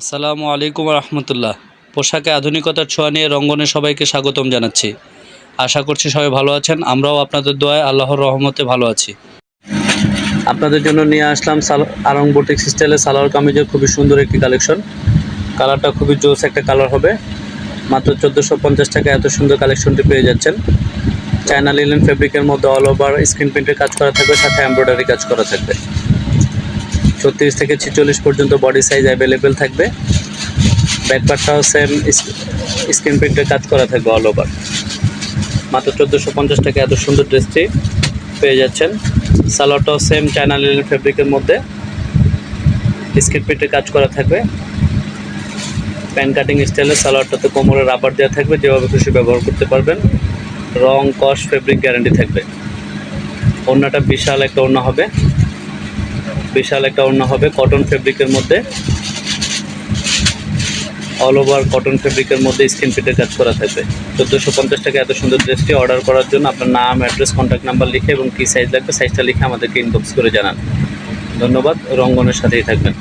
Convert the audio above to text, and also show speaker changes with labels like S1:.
S1: আসসালামু আলাইকুম রহমতুল্লাহ। পোশাকে আধুনিকতার ছোঁয়া নিয়ে রঙ্গনে সবাইকে স্বাগতম জানাচ্ছি। আশা করছি সবাই ভালো আছেন, আমরাও আপনাদের দোয়ায় আল্লাহর রহমতে ভালো আছি। আপনাদের জন্য নিয়ে আসলাম সাল আরং বুটিক স্টাইলের সালোয়ার কামিজের খুবই সুন্দর একটি কালেকশন। কালারটা খুবই জোস একটা কালার হবে। মাত্র চোদ্দোশো পঞ্চাশ টাকা এত সুন্দর কালেকশনটি পেয়ে যাচ্ছেন। চায়না লিলেন ফেব্রিকের মধ্যে অল ওভার স্ক্রিন প্রিন্টের কাজ করা থাকবে, সাথে এমব্রয়ডারি কাজ করা থাকবে। ছত্রিশ থেকে ছেচল্লিশ পর্যন্ত বডি সাইজ অ্যাভেলেবেল থাকবে। ব্যাকপারটাও সেম স্ক্রিন প্রিন্টের কাজ করা থাকবে অল ওভার মাত্র চোদ্দোশো পঞ্চাশ টাকা এত সুন্দর ড্রেসটি পেয়ে যাচ্ছেন। সালোয়ারটাও সেম চায়না লিলেন ফেব্রিকের মধ্যে। স্ক্রিন প্রিন্টের কাজ করা থাকবে। প্যান কাটিং স্টাইলের সালোয়ারটাতে কোমরে রাবার দেওয়া থাকবে, যেভাবে খুশি ব্যবহার করতে পারবেন। রং, কস ফেব্রিক গ্যারান্টি থাকবে। ওড়নাটা বিশাল একটা ওড়না হবে। বিশাল একটা ওড়না হবে কটন ফেব্রিকের মধ্যে। অল ওভার কটন ফেব্রিকের মধ্যে স্ক্রিন ফিটের কাজ করা থাকবে। চোদ্দোশো পঞ্চাশ টাকা এত সুন্দর ড্রেসটি অর্ডার করার জন্য আপনার নাম অ্যাড্রেস কন্ট্যাক্ট নাম্বার লিখে এবং কী সাইজ লাগবে সাইজটা লিখে আমাদেরকে ইনবক্স করে জানান। ধন্যবাদ, রঙ্গনের সাথেই থাকবেন।